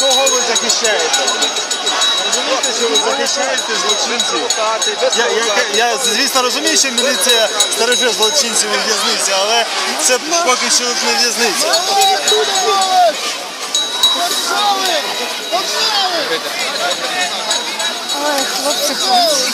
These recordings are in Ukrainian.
кого ви захищаєте? Розумієте, що ви захищаєте злочинців? Я, я, я, звісно, розумію, що міліція стереже злочинців у в'язниці, але це поки що не в'язниця. Ой, хлопці, хлопці.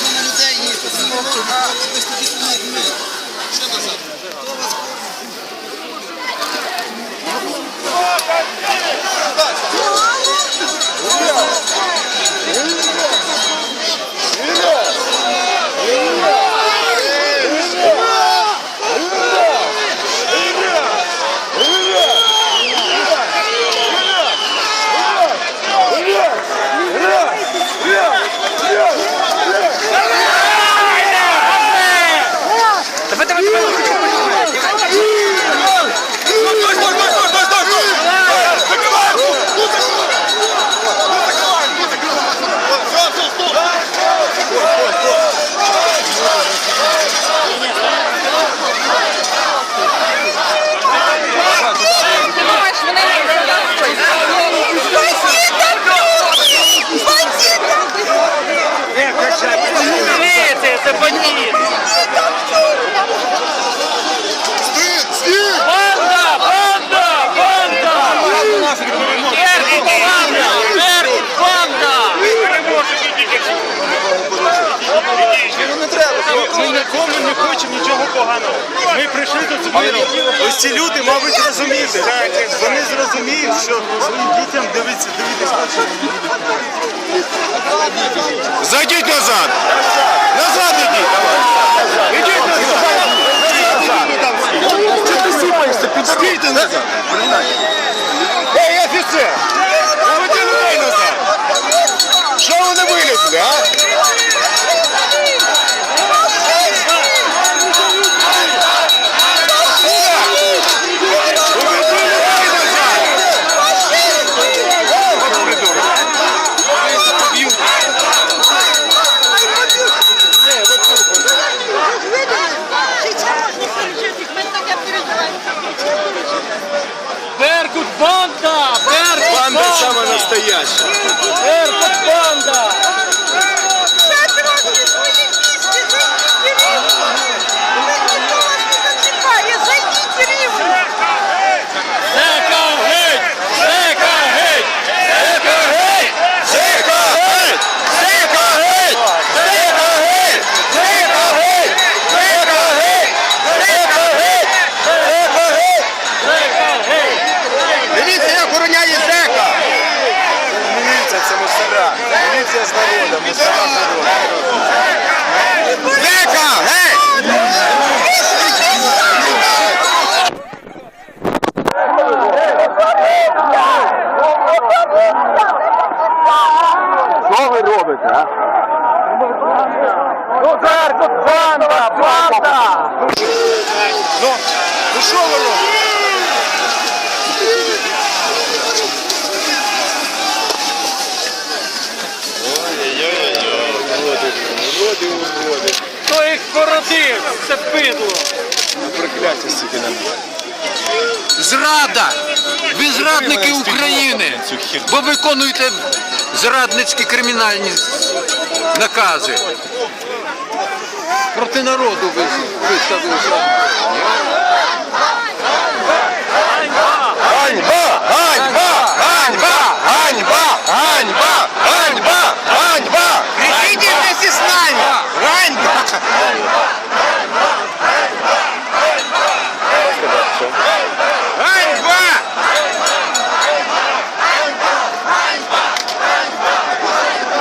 Думаєш, вони Міліція, це бандит! Банда! Банда! Банда! Беркут банда! Беркут банда! Ми нікому не хочемо нічого поганого. Ми прийшли до цього. Ось ці люди, мабуть, зрозуміти. Вони зрозуміють, що своїм дітям дивиться, дивитися. Зайдіть назад! Назад ідіть! Банда! Банда саме настояща. Дивіться, як! Міліція це мусора. Міліція з народом, мусора з народом. Зека геть! Що ви робите, а? Ну, Беркут, банда, банда! Ну, ну що ви робите? Це пидло. Прокляття стільки нам. Зрада! Ви зрадники України, бо виконуєте зрадницькі кримінальні накази. Проти народу ви виставилися. Ганьба! Ганьба! Ганьба! Ганьба! Ганьба! Ганьба! Ганьба! Ганьба! Прийдіть всі! Ганьба!